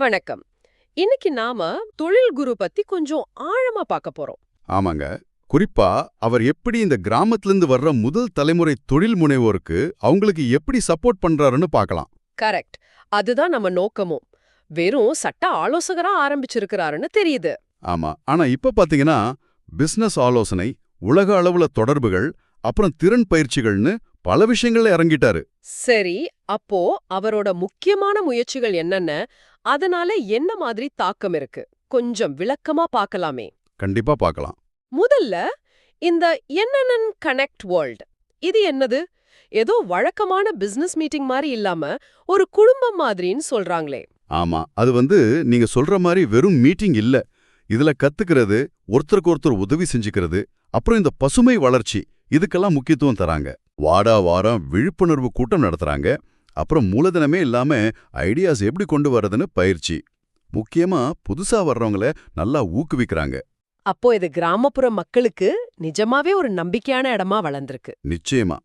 வணக்கம். இன்னைக்கு நாம தொழில் குரு பத்தி கொஞ்சம் ஆழமா பார்க்க போறோம். ஆமாங்க. குறிப்பா அவர் எப்படி இந்த கிராமத்திலிருந்து வர்ற முதல் தலைமுறை தொழில் முனைவோருக்கு அவங்களுக்கு எப்படி சப்போர்ட் பண்றாருன்னு பார்க்கலாம். கரெக்ட் அதுதான் நம்ம நோக்கமும். வெறும் சட்ட ஆலோசகரா ஆரம்பிச்சிருக்கிறாருன்னு தெரியுது. ஆமா. ஆனா இப்ப பாத்தீங்கன்னா பிசினஸ் ஆலோசனை உலக அளவுல தொடர்புகள் அப்புறம் திறன் பயிற்சிகள்னு பல விஷயங்கள்ல இறங்கிட்டாரு. சரி அப்போ அவரோட முக்கியமான முயற்சிகள் என்னென்ன? அதனால என்ன மாதிரி தாக்கம் இருக்கு? கொஞ்சம் விளக்கமா பார்க்கலாமே. கண்டிப்பா பார்க்கலாம். முதல்ல இந்த என்என்என் கனெக்ட் வேர்ல்ட் இது என்னது? ஏதோ வழக்கமான பிசினஸ் மீட்டிங் மாதிரி இல்லாம ஒரு குடும்பம் மாதிரின்னு சொல்றாங்களே. ஆமா அது வந்து நீங்க சொல்ற மாதிரி வெறும் மீட்டிங் இல்ல. இதுல கத்துக்கிறது ஒருத்தருக்கு ஒருத்தர் உதவி செஞ்சுக்கிறது அப்புறம் இந்த பசுமை வளர்ச்சி இதுக்கெல்லாம் முக்கியத்துவம் தராங்க. வாடா வாரம் விழிப்புணர்வு கூட்டம் நடத்துறாங்க. அப்புறம் மூலதனமே இல்லாம ஐடியாஸ் எப்படி கொண்டு வர்றதுன்னு பயிற்சி. முக்கியமா புதுசா வர்றவங்கள நல்லா ஊக்குவிக்கிறாங்க. அப்போ இது கிராமப்புற மக்களுக்கு நிஜமாவே ஒரு நம்பிக்கையான இடமா வளர்ந்திருக்கு. நிச்சயமா.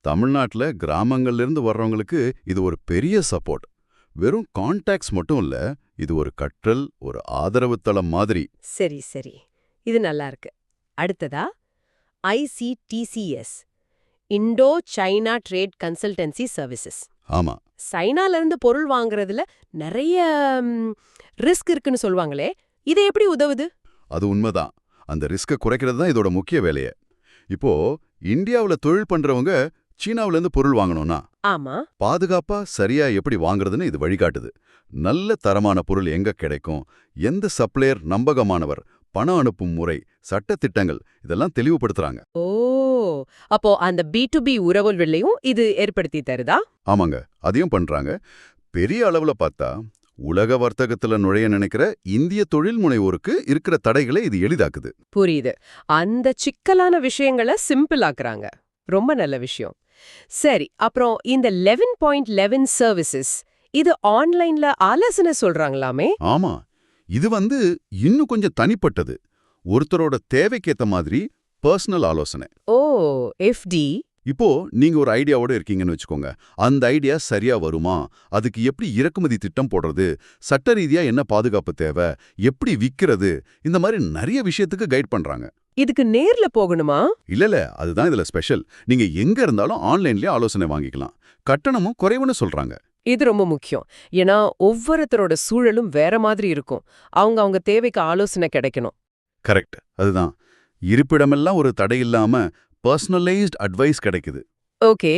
தமிழ்நாட்டுல கிராமங்கள்ல இருந்து வர்றவங்களுக்கு இது ஒரு பெரிய சப்போர்ட் வெறும் கான்டாக்ட்ஸ் மட்டும் இல்ல இது ஒரு கற்றல் ஒரு ஆதரவு தளம் மாதிரி. சரி சரி. இது நல்லா இருக்கு. அடுத்ததா ICDCS Indo China trade consultancy services ஆமா. சைனால இருந்து பொருள் வாங்குறதுல நிறைய ரிஸ்க் இருக்குன்னு சொல்லுவாங்களே இது எப்படி உதவுது? அது உண்மைதான். அந்த ரிஸ்கை குறைக்கிறது தான் இதோட முக்கிய வேலையே. இப்போ இந்தியாவுல தொழில் பண்றவங்க சீனாவுல இருந்து பொருள் வாங்கணும்னா ஆமா. பாதுகாப்பா சரியா எப்படி வாங்குறதுன்னு இது வழிகாட்டுது. நல்ல தரமான பொருள் எங்க கிடைக்கும்? எந்த சப்ளையர் நம்பகமானவர்? பணம் அனுப்பும் முறை சட்ட திட்டங்கள் இதெல்லாம் தெளிவுபடுத்துறாங்க. ஓ அப்போ அந்த பி டு பி உறவுகள்லையும் இது ஏற்படுத்தி தருதா? ஆமாங்க அதையும் பண்றாங்க. பெரிய அளவுல பார்த்தா உலக வர்த்தகத்துல நுழைய நினைக்கிற இந்திய தொழில் முனைவோருக்கு இருக்கிற தடைகளை இது எளிதாக்குது. புரியுது. அந்த சிக்கலான விஷயங்களை சிம்பிள் ஆக்குறாங்க. ரொம்ப நல்ல விஷயம். சரி அப்புறம் இந்த லெவன் பாயிண்ட் லெவன் சர்வீசஸ் இது ஆன்லைன்ல ஆலோசனை சொல்றாங்களாமே? ஆமா. இது வந்து இன்னும் கொஞ்சம் தனிப்பட்டது. ஒருத்தரோட தேவைக்கேத்த மாதிரி பர்சனல் ஆலோசனை. ஓ எஃப்டி இப்போ நீங்க ஒரு ஐடியாவோட இருக்கீங்கன்னு வச்சுக்கோங்க. அந்த ஐடியா சரியா வருமா? அதுக்கு எப்படி இறக்குமதி திட்டம் போடுறது? சட்ட ரீதியா என்ன பாதுகாப்பு தேவை? எப்படி விக்கிறது? இந்த மாதிரி நிறைய விஷயத்துக்கு கைட் பண்றாங்க. இதுக்கு நேர்ல போகணுமா? இல்லல அதுதான் இதுல ஸ்பெஷல் நீங்க எங்க இருந்தாலும் ஆன்லைன்லயே ஆலோசனை வாங்கிக்கலாம். கட்டணமும் குறைவுன்னு சொல்றாங்க. இது ரொம்ப முக்கியம். ஏன்னா ஒவ்வொருத்தரோட சூழலும் வேற மாதிரி இருக்கும். அவங்க அவங்க தேவைக்கு ஆலோசனை கிடைக்கணும். கரெக்ட் அதுதான். இருப்பிடமெல்லாம் ஒரு தடை இல்லாம பர்சனலைஸ்ட் அட்வைஸ் கிடைக்குது. ஓகே.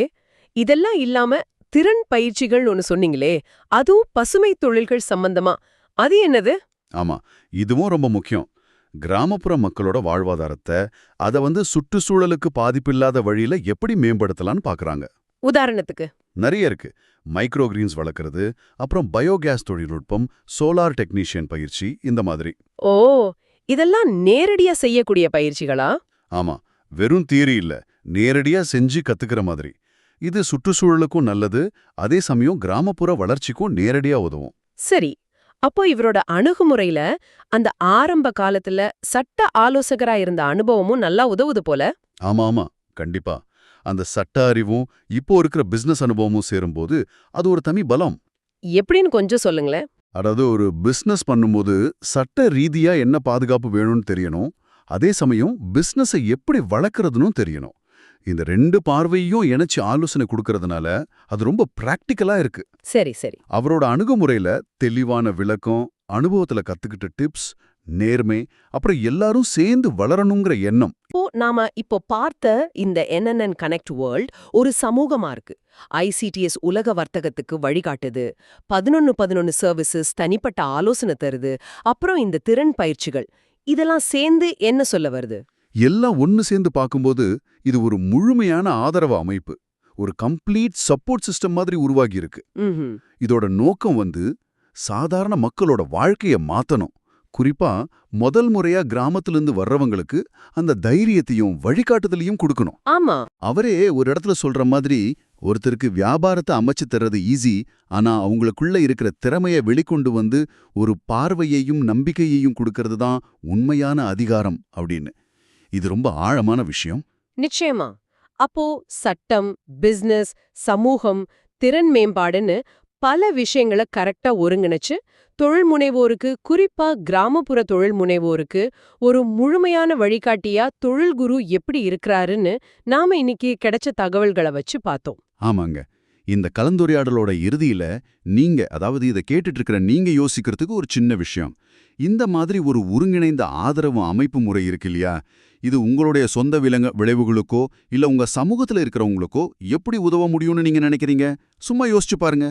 இதெல்லாம் இல்லாம திறன் பயிற்சிகள் ஒன்னு சொன்னீங்களே அதுவும் பசுமை தொழில்கள் சம்பந்தமா? அது என்னது? ஆமா இதுவும் ரொம்ப முக்கியம். கிராமப்புற மக்களோட வாழ்வாதாரத்தை அதை வந்து சுற்றுச்சூழலுக்கு பாதிப்பில்லாத வழியில எப்படி மேம்படுத்தலாம்னு பாக்குறாங்க. உதாரணத்துக்கு. நிறைய இருக்கு. மைக்ரோ கிரீன்ஸ் வளர்க்கறது அப்புறம் பயோகேஸ் தொழில்நுட்பம் சோலார் டெக்னீஷியன் பயிற்சி இந்த மாதிரி. ஓ இதெல்லாம் நேரடியா செய்யக்கூடிய பயிற்சிகளா? ஆமா வெறும் தியரி இல்ல. நேரடியா செஞ்சு கத்துக்கிற மாதிரி. இது சுற்றுச்சூழலுக்கும் நல்லது அதே சமயம் கிராமப்புற வளர்ச்சிக்கும் நேரடியா உதவும். சரி அப்போ இவரோட அணுகுமுறையில அந்த ஆரம்ப காலத்துல சட்ட ஆலோசகரா இருந்த அனுபவமும் நல்லா உதவுது போல? ஆமா ஆமா கண்டிப்பா. அந்த சட்ட அறிவும் இப்போ இருக்கிற பிசினஸ் அனுபவமும் சேரும்போது அது ஒரு தனி பலம். எப்படின்னு கொஞ்சம் சொல்லுங்களேன். அதாவது ஒரு பிசினஸ் பண்ணும்போது சட்ட ரீதியா என்ன பாதுகாப்பு வேணும்னு தெரியணும் அதே சமயம் பிசினஸை எப்படி வளர்க்கறதுன்னு தெரியணும். இந்த ரெண்டு பார்வையும் இணைச்சு ஆலோசனை கொடுக்கறதுனால அது ரொம்ப பிராக்டிக்கலா இருக்கு. சரி சரி. அவரோட அணுகுமுறையில தெளிவான விளக்கம் அனுபவத்துல கத்துக்கிட்ட டிப்ஸ் நேர்மை அப்புறம் எல்லாரும் சேர்ந்து வளரணுங்கிற எண்ணம். இப்போ நாம இப்போ பார்த்த இந்த என்என்என் கனெக்ட் வேர்ல்ட் ஒரு சமூகமா இருக்கு. ஐசிடிஎஸ் உலக வர்த்தகத்துக்கு வழிகாட்டுது. பதினொன்னு பதினொன்னு சர்வீசஸ் தனிப்பட்ட ஆலோசனை தருது. அப்புறம் இந்த திறன் பயிற்சிகள் இதெல்லாம் சேர்ந்து என்ன சொல்ல வருது? எல்லாம் ஒன்னு சேர்ந்து பார்க்கும்போது இது ஒரு முழுமையான ஆதரவு அமைப்பு. ஒரு கம்ப்ளீட் சப்போர்ட் சிஸ்டம் மாதிரி உருவாகி இருக்கு. இதோட நோக்கம் வந்து சாதாரண மக்களோட வாழ்க்கைய மாத்தணும். குறிப்பா முதல் முறையா கிராமத்திலிருந்து வர்றவங்களுக்கு அந்த தைரியத்தையும் வழிகாட்டுதலையும் கொடுக்கணும். ஆமா. அவரே ஒரு இடத்துல சொல்ற மாதிரி ஒருத்தருக்கு வியாபாரத்தை அமைச்சு தர்றது ஈஸி ஆனா அவங்களுக்குள்ள இருக்கிற திறமைய வெளிக்கொண்டு வந்து ஒரு பார்வையையும் நம்பிக்கையையும் கொடுக்கறது தான் உண்மையான அதிகாரம் அப்படின்னு. இது ரொம்ப ஆழமான விஷயம். நிச்சயமா. அப்போ சட்டம் பிசினஸ் சமூகம் திறன் மேம்பாடுன்னு பல விஷயங்களை கரெக்டா ஒருங்கிணைச்சு தொழில் முனைவோருக்கு குறிப்பா கிராமப்புற தொழில் முனைவோருக்கு ஒரு முழுமையான வழிகாட்டியா தொழில் குரு எப்படி இருக்கிறாருன்னு நாம இன்னைக்கு கிடைச்ச தகவல்களை வச்சு பார்த்தோம். ஆமாங்க. இந்த கலந்துரையாடலோட இறுதியில நீங்க அதாவது இதை கேட்டுட்டு இருக்கிற நீங்க யோசிக்கிறதுக்கு ஒரு சின்ன விஷயம். இந்த மாதிரி ஒரு ஒருங்கிணைந்த ஆதரவு அமைப்பு முறை இருக்கு இல்லையா? இது உங்களுடைய சொந்த விலங்க விளைவுகளுக்கோ இல்ல உங்க சமூகத்துல இருக்கிறவங்களுக்கோ எப்படி உதவ முடியும்னு நீங்க நினைக்கிறீங்க? சும்மா யோசிச்சு பாருங்க.